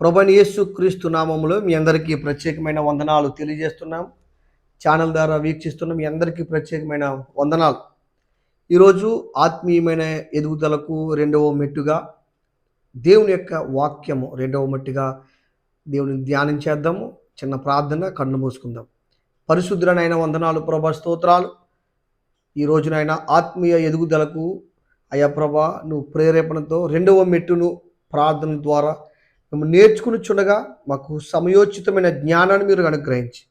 ప్రభని యేసు క్రీస్తు నామములో మీ అందరికీ ప్రత్యేకమైన వందనాలు తెలియజేస్తున్నాం. ఛానల్ ద్వారా వీక్షిస్తున్న మీ అందరికీ ప్రత్యేకమైన వందనాలు. ఈరోజు ఆత్మీయమైన ఎదుగుదలకు రెండవ మెట్టుగా దేవుని యొక్క వాక్యము రెండవ మెట్టుగా దేవుని ధ్యానం చేద్దాము. చిన్న ప్రార్థన కన్ను మూసుకుందాం. పరిశుద్ధులనైన వందనాలు ప్రభా స్తోత్రాలు. ఈ రోజునైనా ఆత్మీయ ఎదుగుదలకు అయ్యా ప్రభా నువ్వు ప్రేరేపణతో రెండవ మెట్టును ప్రార్థన ద్వారా మేము నేర్చుకుని చుండగా మాకు సమయోచితమైన జ్ఞానాన్ని మీరు అనుగ్రహించి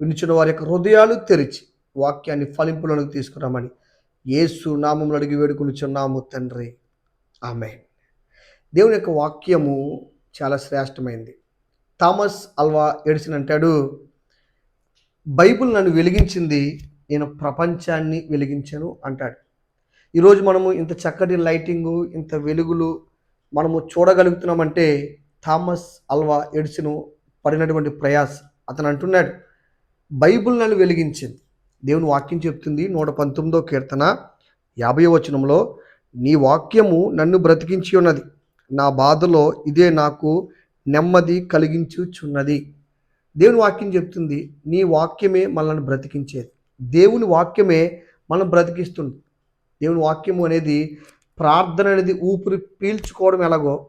వినిచిన వారి యొక్క హృదయాలు తెరిచి వాక్యాన్ని ఫలింపులను తీసుకురామని యేసు నామములు అడిగి వేడుకునిచున్నాము తండ్రి. ఆమె దేవుని యొక్క వాక్యము చాలా శ్రేష్టమైంది. థామస్ అల్వా ఎడిసన్ అంటాడు బైబిల్ నన్ను వెలిగించింది నేను ప్రపంచాన్ని వెలిగించాను అంటాడు. ఈరోజు మనము ఇంత చక్కటి లైటింగు ఇంత వెలుగులు మనము చూడగలుగుతున్నామంటే థామస్ అల్వా ఎడిసను పడినటువంటి ప్రయాస్. అతను అంటున్నాడు బైబిల్ నన్ను వెలిగించింది. దేవుని వాక్యం చెప్తుంది నూట పంతొమ్మిదో కీర్తన యాభై వచనంలో నీ వాక్యము నన్ను బ్రతికించి ఉన్నది. నా బాధలో ఇదే నాకు నెమ్మది కలిగించుచున్నది. దేవుని వాక్యం చెప్తుంది నీ వాక్యమే మనల్ని బ్రతికించేది. దేవుని వాక్యమే మనం బ్రతికిస్తుంది. దేవుని వాక్యము అనేది ప్రార్థన అనేది ఊపిరి పీల్చుకోవడం ఎలాగో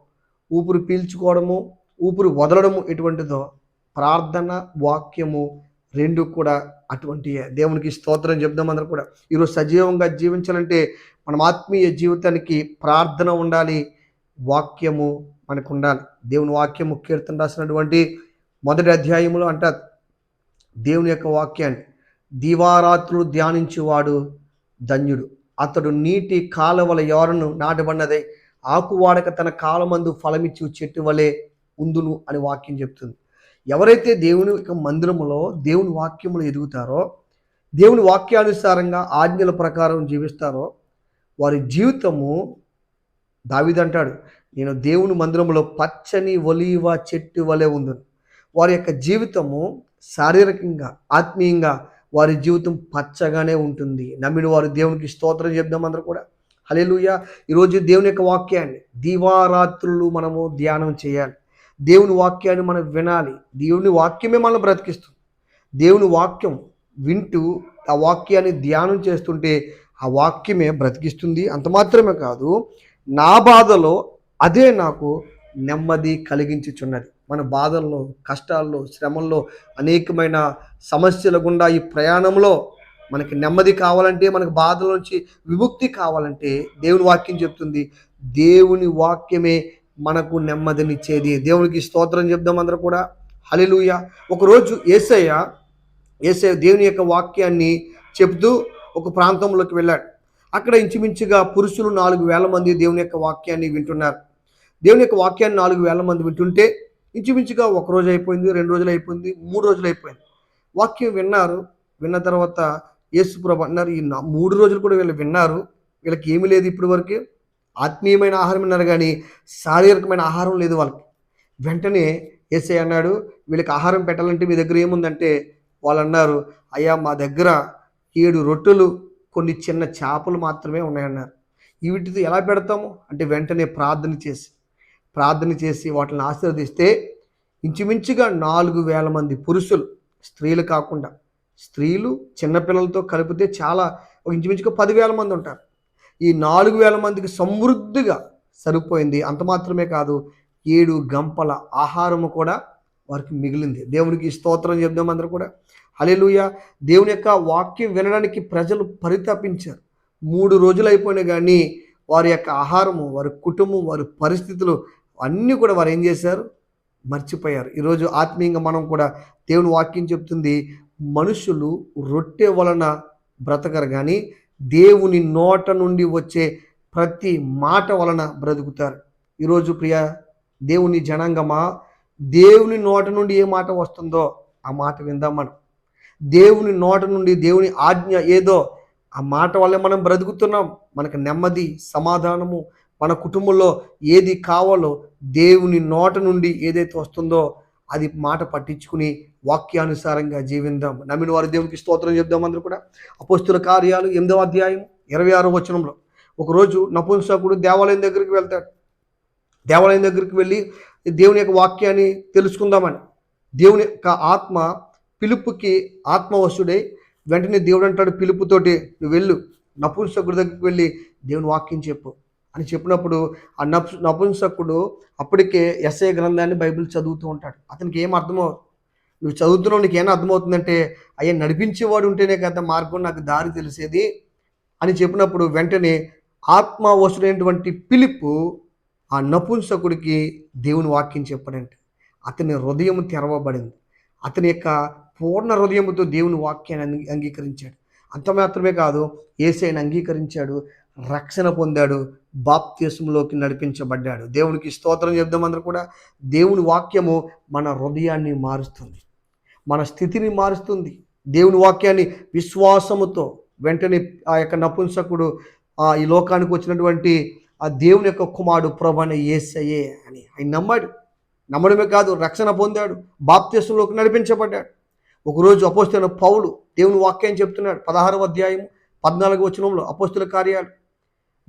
ఊపిరి పీల్చుకోవడము ఊపిరి వదలడము ఎటువంటిదో ప్రార్థన వాక్యము రెండు కూడా అటువంటి దేవునికి స్తోత్రం చెప్దాం అందరూ కూడా. ఈరోజు సజీవంగా జీవించాలంటే మనం ఆత్మీయ జీవితానికి ప్రార్థన ఉండాలి వాక్యము మనకు ఉండాలి దేవుని వాక్యము కీర్తన రాసినటువంటి మొదటి అధ్యాయంలో అంటారు దేవుని యొక్క వాక్యాన్ని దివారాత్రులు ధ్యానించేవాడు ధన్యుడు. అతడు నీటి కాలువల ఎవరను నాటబడినదై. ఆకువాడక తన కాలమందు ఫలమిచ్చు చెట్టు వలె ఉందును అని వాక్యం చెప్తుంది. ఎవరైతే దేవుని యొక్క మందిరములో దేవుని వాక్యములు ఎదుగుతారో దేవుని వాక్యానుసారంగా ఆజ్ఞల ప్రకారం జీవిస్తారో వారి జీవితము దావిదంటాడు నేను దేవుని మందిరంలో పచ్చని ఒలీవ చెట్టు వలె ఉందని. వారి యొక్క జీవితము శారీరకంగా ఆత్మీయంగా వారి జీవితం పచ్చగానే ఉంటుంది. నమ్మిన వారు దేవునికి స్తోత్రం చెప్దాం అందరూ కూడా. హలేలుయ ఈరోజు దేవుని యొక్క వాక్యాన్ని దీవారాత్రులు మనము ధ్యానం చేయాలి. దేవుని వాక్యాన్ని మనం వినాలి. దేవుని వాక్యమే మనం బ్రతికిస్తుంది. దేవుని వాక్యం వింటూ ఆ వాక్యాన్ని ధ్యానం చేస్తుంటే ఆ వాక్యమే బ్రతికిస్తుంది. అంత మాత్రమే కాదు నా బాధలో అదే నాకు నెమ్మది కలిగించుచున్నది. మన బాధల్లో కష్టాల్లో శ్రమల్లో అనేకమైన సమస్యల గుండా ఈ ప్రయాణంలో మనకి నెమ్మది కావాలంటే మనకు బాధల నుంచి విముక్తి కావాలంటే దేవుని వాక్యం చెప్తుంది. దేవుని వాక్యమే మనకు నెమ్మదినిచ్చేది. దేవునికి స్తోత్రం చెప్దాం అందరూ కూడా. హలిలుయ ఒకరోజు ఏసయ్య ఏసయ్య దేవుని యొక్క వాక్యాన్ని చెబుతూ ఒక ప్రాంతంలోకి వెళ్ళాడు. అక్కడ ఇంచుమించుగా పురుషులు నాలుగు వేల మంది దేవుని యొక్క వాక్యాన్ని వింటున్నారు. దేవుని యొక్క వాక్యాన్ని నాలుగు వేల మంది వింటుంటే ఇంచుమించుగా ఒక రోజు అయిపోయింది రెండు రోజులు అయిపోయింది మూడు రోజులు అయిపోయింది. వాక్యం విన్నారు. విన్న తర్వాత యేసుప్రభు అన్నారు ఈ మూడు రోజులు కూడా వీళ్ళు విన్నారు. వీళ్ళకి ఏమీ లేదు ఇప్పటి వరకు. ఆత్మీయమైన ఆహారం విన్నారు కానీ శారీరకమైన ఆహారం లేదు వాళ్ళకి. వెంటనే ఏసై అన్నాడు వీళ్ళకి ఆహారం పెట్టాలంటే మీ దగ్గర ఏముందంటే వాళ్ళు అన్నారు అయ్యా మా దగ్గర ఏడు రొట్టెలు కొన్ని చిన్న చేపలు మాత్రమే ఉన్నాయన్నారు. వీటితో ఎలా పెడతాము? అంటే వెంటనే ప్రార్థన చేసి ప్రార్థన చేసి వాటిని ఆశీర్వదిస్తే ఇంచుమించుగా నాలుగు వేల మంది పురుషులు స్త్రీలు కాకుండా స్త్రీలు చిన్నపిల్లలతో కలిపితే చాలా ఒక ఇంచుమించుగా పదివేల మంది ఉంటారు. ఈ నాలుగు వేల మందికి సమృద్ధిగా సరిపోయింది. అంత మాత్రమే కాదు ఏడు గంపల ఆహారము కూడా వారికి మిగిలింది. దేవునికి స్తోత్రం చెప్దాం అందరూ కూడా. హలేలుయ దేవుని యొక్క వాక్యం వినడానికి ప్రజలు పరితపించారు. మూడు రోజులు అయిపోయినా కానీ వారి యొక్క ఆహారము వారి కుటుంబం వారి పరిస్థితులు అన్నీ కూడా వారు ఏం చేశారు? మర్చిపోయారు. ఈరోజు ఆత్మీయంగా మనం కూడా దేవుని వాక్యం చెప్తుంది. మనుషులు రొట్టె వలన బ్రతకరు కానీ దేవుని నోట నుండి వచ్చే ప్రతి మాట వలన బ్రతుకుతారు. ఈరోజు ప్రియ దేవుని జనాంగమా దేవుని నోట నుండి ఏ మాట వస్తుందో ఆ మాట విందాం మనం. దేవుని నోట నుండి దేవుని ఆజ్ఞ ఏదో ఆ మాట వల్లే మనం బ్రతుకుతున్నాం. మనకు నెమ్మది సమాధానము మన కుటుంబంలో ఏది కావాలో దేవుని నోట నుండి ఏదైతే వస్తుందో అది మాట పట్టించుకుని వాక్యానుసారంగా జీవిందాం నమ్మిన వారి దేవునికి స్తోత్రం చెప్దాం అందరూ కూడా. అపోస్తుల కార్యాలు ఎనిమిదవ అధ్యాయం ఇరవై ఆరో వచనంలో. ఒకరోజు నపుంసకుడు దేవాలయం దగ్గరికి వెళ్తాడు. దేవాలయం దగ్గరికి వెళ్ళి దేవుని యొక్క వాక్యాన్ని తెలుసుకుందామని. దేవుని యొక్క ఆత్మ పిలుపుకి ఆత్మవశుడై వెంటనే దేవుడు అంటాడు పిలుపుతోటి నువ్వు వెళ్ళు నపుంసకుడి దగ్గరికి వెళ్ళి దేవుని వాక్యం చెప్పు అని చెప్పినప్పుడు ఆ నపు నపుంసకుడు అప్పటికే ఎస్ఐ గ్రంథాన్ని బైబిల్ చదువుతూ ఉంటాడు. అతనికి ఏం అర్థమవుతుంది నువ్వు చదువుతున్నావు నీకు ఏం అర్థమవుతుందంటే అయ్యా నడిపించేవాడు ఉంటేనే కదా మార్గం నాకు దారి తెలిసేది అని చెప్పినప్పుడు వెంటనే ఆత్మవశుడైనటువంటి పిలుపు ఆ నపుంసకుడికి దేవుని వాక్యం చెప్పడంటే. అతని హృదయం తెరవబడింది. అతని యొక్క పూర్ణ హృదయముతో దేవుని వాక్యాన్ని అంగీకరించాడు. అంత మాత్రమే కాదు ఏసైని అంగీకరించాడు. రక్షణ పొందాడు బాప్త్యసంలోకి నడిపించబడ్డాడు. దేవునికి స్తోత్రం చెప్దామందరూ కూడా. దేవుని వాక్యము మన హృదయాన్ని మారుస్తుంది. మన స్థితిని మారుస్తుంది. దేవుని వాక్యాన్ని విశ్వాసముతో వెంటనే ఆ యొక్క నపుంసకుడు ఆ ఈ లోకానికి వచ్చినటువంటి ఆ దేవుని యొక్క కుమారుడు ప్రభణ ఏసయే అని ఆయన నమ్మాడు. నమ్మడమే కాదు రక్షణ పొందాడు బాప్త్యసంలోకి నడిపించబడ్డాడు. ఒకరోజు అపోస్తున్న పౌలు దేవుని వాక్యం చెప్తున్నాడు. పదహారవ అధ్యాయం పద్నాలుగు వచనంలో అపోస్తుల కార్యాలు.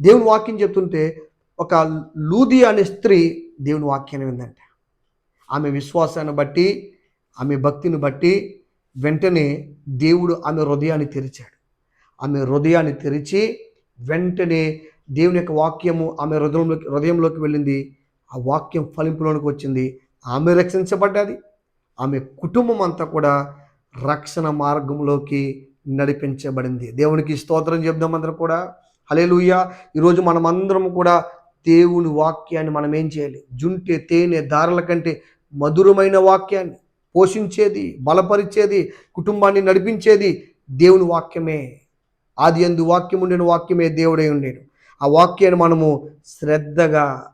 దేవుని వాక్యం చెప్తుంటే ఒక లూది అనే స్త్రీ దేవుని వాక్యాన్ని విందంట. ఆమె విశ్వాసాన్ని బట్టి ఆమె భక్తిని బట్టి వెంటనే దేవుడు ఆమె హృదయాన్ని తెరిచాడు. ఆమె హృదయాన్ని తెరిచి వెంటనే దేవుని యొక్క వాక్యము ఆమె హృదయంలోకి హృదయంలోకి వెళ్ళింది. ఆ వాక్యం ఫలింపులోనికి వచ్చింది. ఆమె రక్షించబడ్డది. ఆమె కుటుంబం అంతా కూడా రక్షణ మార్గంలోకి నడిపించబడింది. దేవునికి స్తోత్రం చెప్దాం అందరూ కూడా. హలేలుయ్య ఈరోజు మనమందరం కూడా దేవుని వాక్యాన్ని మనం ఏం చేయాలి? జుంటే తేనె దారుల కంటే మధురమైన వాక్యాన్ని పోషించేది బలపరిచేది కుటుంబాన్ని నడిపించేది దేవుని వాక్యమే. ఆది అందు వాక్యం ఉండిన వాక్యమే దేవుడై ఉండేను ఆ వాక్యాన్ని మనము శ్రద్ధగా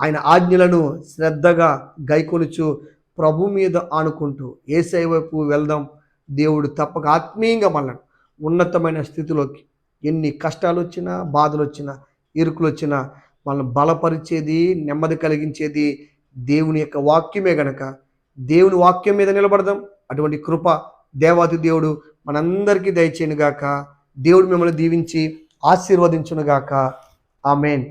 ఆయన ఆజ్ఞలను శ్రద్ధగా గైకొనుచు ప్రభు మీద ఆనుకుంటూ ఏసై వైపు వెళ్దాం. దేవుడు తప్పక ఆత్మీయంగా మనల్ని ఉన్నతమైన స్థితిలోకి ఎన్ని కష్టాలు వచ్చినా బాధలు వచ్చినా ఇరుకులు వచ్చినా మనల్ని బలపరిచేది నెమ్మది కలిగించేది దేవుని యొక్క వాక్యమే గనక దేవుని వాక్యం మీద నిలబడదాం. అటువంటి కృప దేవాది దేవుడు మనందరికీ దయచేయనుగాక. దేవుడు మిమ్మల్ని దీవించి ఆశీర్వదించునుగాక. ఆమెన్.